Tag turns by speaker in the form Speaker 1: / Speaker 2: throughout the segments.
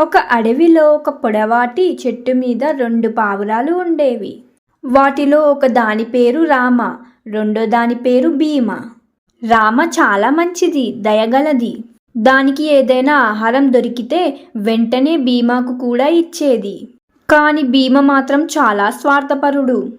Speaker 1: ఒక అడవిలో ఒక పొడవాటి చెట్టు మీద రెండు పావురాలు ఉండేవి. వాటిలో ఒక దాని పేరు రామ రెండో దాని పేరు భీమ. రామ చాలా మంచిది దయగలది. దానికి ఏదైనా ఆహారం దొరికితే వెంటనే భీమాకు కూడా ఇచ్చేది. కాని భీమ మాత్రం చాలా స్వార్థపరుడు.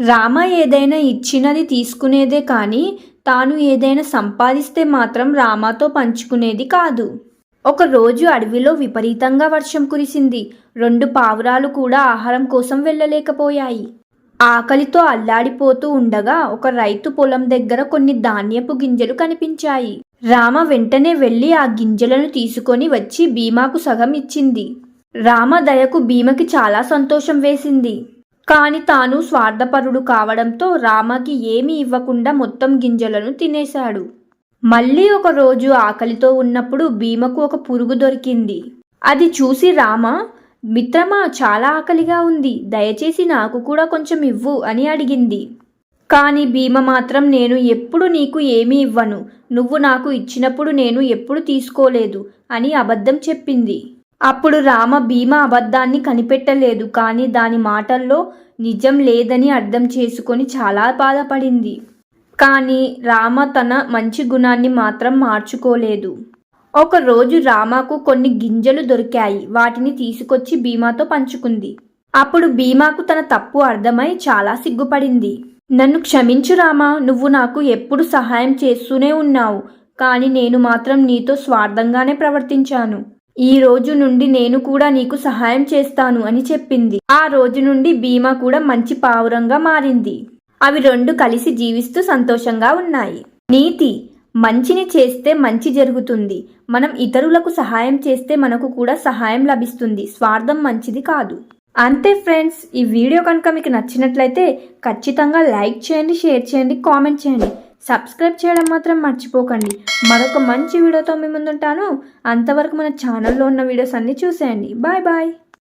Speaker 1: రామ ఏదైనా ఇచ్చినది తీసుకునేదే కానీ తాను ఏదైనా సంపాదిస్తే మాత్రం రామాతో పంచుకునేది కాదు. ఒక రోజు అడవిలో విపరీతంగా వర్షం కురిసింది. రెండు పావురాలు కూడా ఆహారం కోసం వెళ్ళలేకపోయాయి. ఆకలితో అల్లాడిపోతూ ఉండగా ఒక రైతు పొలం దగ్గర కొన్ని ధాన్యపు గింజలు కనిపించాయి. రామ వెంటనే వెళ్ళి ఆ గింజలను తీసుకొని వచ్చి భీమాకు సగం ఇచ్చింది. రామ దయకు భీమకి చాలా సంతోషం వేసింది. కాని తాను స్వార్థపరుడు కావడంతో రామకి ఏమీ ఇవ్వకుండా మొత్తం గింజలను తినేశాడు. మళ్ళీ ఒక రోజు ఆకలితో ఉన్నప్పుడు భీమకు ఒక పురుగు దొరికింది. అది చూసి రామ మిత్రమా చాలా ఆకలిగా ఉంది. దయచేసి నాకు కూడా కొంచెం ఇవ్వు అని అడిగింది. కానీ భీమ మాత్రం నేను ఎప్పుడు నీకు ఏమీ ఇవ్వను. నువ్వు నాకు ఇచ్చినప్పుడు నేను ఎప్పుడు తీసుకోలేదు అని అబద్ధం చెప్పింది. అప్పుడు రామ భీమ అబద్ధాన్ని కనిపెట్టలేదు. కానీ దాని మాటల్లో నిజం లేదని అర్థం చేసుకొని చాలా బాధపడింది. కానీ రామ తన మంచి గుణాన్ని మాత్రం మార్చుకోలేదు. ఒక రోజు రామాకు కొన్ని గింజలు దొరికాయి. వాటిని తీసుకొచ్చి భీమాతో పంచుకుంది. అప్పుడు భీమాకు తన తప్పు అర్థమై చాలా సిగ్గుపడింది. నన్ను క్షమించు రామా నువ్వు నాకు ఎప్పుడు సహాయం చేస్తూనే ఉన్నావు కానీ నేను మాత్రం నీతో స్వార్థంగానే ప్రవర్తించాను. ఈ రోజు నుండి నేను కూడా నీకు సహాయం చేస్తాను అని చెప్పింది. ఆ రోజు నుండి భీమా కూడా మంచి పావురంగా మారింది. అవి రెండు కలిసి జీవిస్తూ సంతోషంగా ఉన్నాయి. నీతి మంచిని చేస్తే మంచి జరుగుతుంది. మనం ఇతరులకు సహాయం చేస్తే మనకు కూడా సహాయం లభిస్తుంది. స్వార్థం మంచిది కాదు. అంతే ఫ్రెండ్స్ ఈ వీడియో కనుక మీకు నచ్చినట్లయితే ఖచ్చితంగా లైక్ చేయండి షేర్ చేయండి కామెంట్ చేయండి. సబ్స్క్రైబ్ చేయడం మాత్రం మర్చిపోకండి. మరొక మంచి వీడియోతో మీ ముందుంటాను. అంతవరకు మన ఛానల్లో ఉన్న వీడియోస్ అన్నీ చూసేయండి. Bye bye.